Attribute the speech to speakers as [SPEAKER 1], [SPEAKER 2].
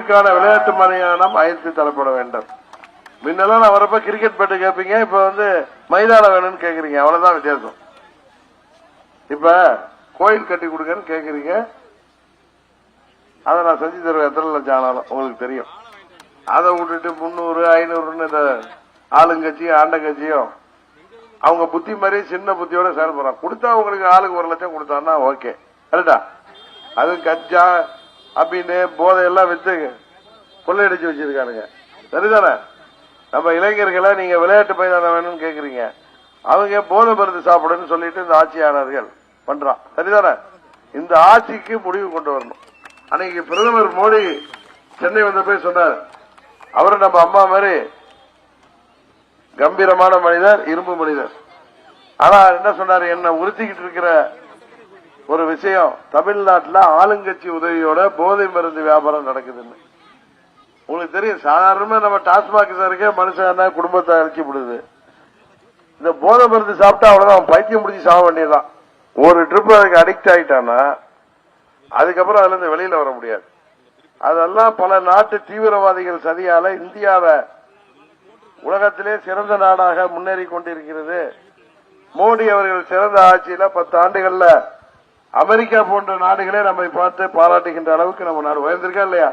[SPEAKER 1] அதற்கான விளையாட்டு மைதானம் அமைத்து தரப்பட வேண்டும். முன்னெல்லாம் நான் வரப்ப கிரிக்கெட் பேட்டு கேட்பீங்க இப்ப வந்து மைதானம் வேணும்னு கேக்குறீங்க அவ்வளவுதான் வித்தியாசம். இப்ப கோயில் கட்டி கொடுக்கன்னு கேக்குறீங்க அதை நான் செஞ்சு தருவேன். எத்தனை லட்சம் ஆனாலும் உங்களுக்கு தெரியும். அதை விட்டுட்டு முந்நூறு ஐநூறுன்னு இந்த ஆளுங்கட்சியும் ஆண்ட கட்சியும் அவங்க புத்தி மாதிரி சின்ன புத்தியோட செயல்படுறான் கொடுத்தா உங்களுக்கு ஆளுக்கு ஒரு லட்சம் கொடுத்தான்னா ஓகே கரெக்டா? அது கஞ்சா அப்படின்னு போதை எல்லாம் வித்து கொள்ளையடிச்சு வச்சிருக்கானுங்க. சரிதானே? நம்ம இளைஞர்களை நீங்க விளையாட்டு மைதானம் வேணும்னு கேக்குறீங்க. அவங்க போதை மருந்து சாப்பிடணும்னு சொல்லிட்டு இந்த ஆட்சியாளர்கள் பண்றான் சரிதானே? இந்த ஆட்சிக்கு முடிவு கொண்டு வரணும். அன்னைக்கு பிரதமர் மோடி சென்னை வந்த போய் சொன்னார். அவரு நம்ம அம்மா மாதிரி கம்பீரமான மனிதர் இரும்பு மனிதர். ஆனா என்ன சொன்னாரு? என்ன உறுத்திக்கிட்டு இருக்கிற ஒரு விஷயம். தமிழ்நாட்டில் ஆளுங்கட்சி உதவியோட போதை மருந்து வியாபாரம் நடக்குதுன்னு. உங்களுக்கு தெரியும் சாதாரணமா நம்ம டாஸ்மாக் சாருக்கே மனுஷன் குடும்பத்தை அழிச்சு விடுது. இந்த போதை மருந்து சாப்பிட்டா அவ்வளவுதான் பைத்தியம் முடிச்சு சாக வேண்டியதான் ஒரு ட்ரிப் அதுக்கு அடிக்ட் ஆயிட்டானா அதுக்கப்புறம் அதுல இருந்து வெளியில வர முடியாது. அதெல்லாம் பல நாட்டு தீவிரவாதிகள் சதியால இந்தியாவை உலகத்திலே சிறந்த நாடாக முன்னேறி கொண்டிருக்கிறது. மோடி அவர்கள் சிறந்த ஆட்சியில பத்து ஆண்டுகள்ல அமெரிக்கா போன்ற நாடுகளே நம்மை பார்த்து பாராட்டுகின்ற அளவுக்கு நம்ம நாடு உயர்ந்திருக்கா இல்லையா?